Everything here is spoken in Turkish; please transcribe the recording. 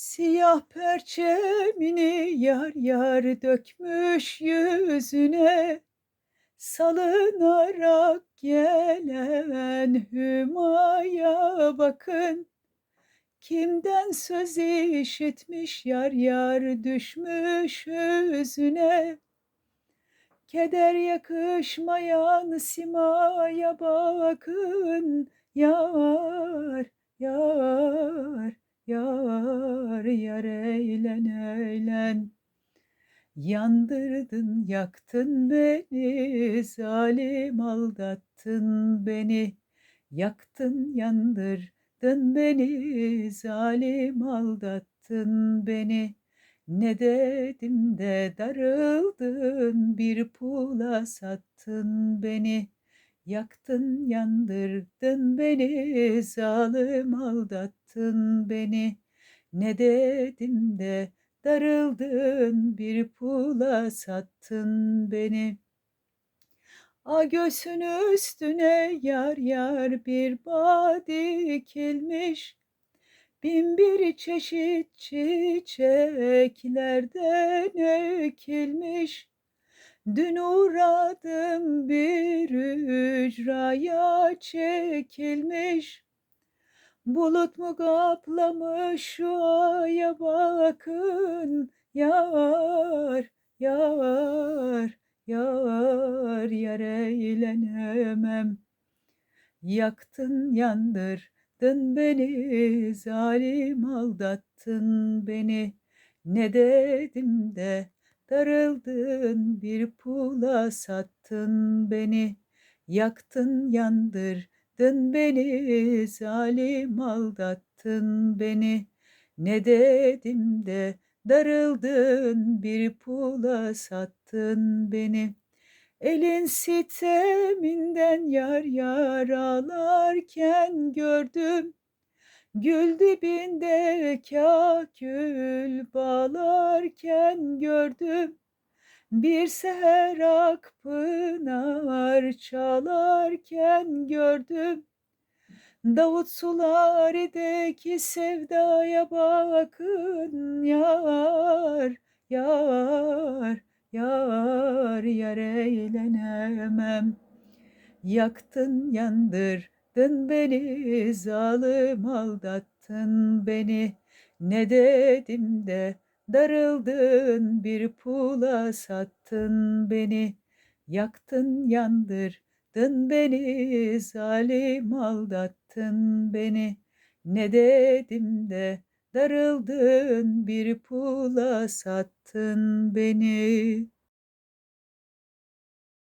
Siyah perçemini yar yar dökmüş yüzüne Salınarak gelen hümaya bakın. Kimden söz işitmiş yar yar düşmüş yüzüne? Keder yakışmayan simaya bakın Yar, yar, yar, eğlen eğlen. Yandırdın yaktın beni zalim aldattın beni. Yaktın yandırdın beni zalim aldattın beni. Ne dedim de darıldın bir pula sattın beni. Yaktın yandırdın beni zalim aldattın beni Ne dedim de darıldın bir pula sattın beni. A göğsün üstüne yar yar bir bağ dikilmiş Bin bir çeşit çiçeklerden ekilmiş. Dün uğradım bir ücraya çekilmiş Bulut mu kaplamış aya bakın Yar, yar, yar, yar eğlenemem Yaktın yandır Aldattın beni, zalim aldattın beni. Ne dedim de darıldın bir pula sattın beni. Yaktın yandırdın beni, zalim aldattın beni. Ne dedim de darıldın bir pula sattın beni. Elin siteminden yar yar ağlarken gördüm. Gül dibinde kakül bağlarken gördüm. Bir seher akpınar çalarken gördüm. Davut sulardaki sevdaya bakın yar, yar, Yar yar eğlenemem Yaktın yandırdın beni Zalim aldattın beni Ne dedim de darıldın Bir pula sattın beni Yaktın yandırdın beni Zalim aldattın beni Ne dedim de Darıldın bir pula sattın beni.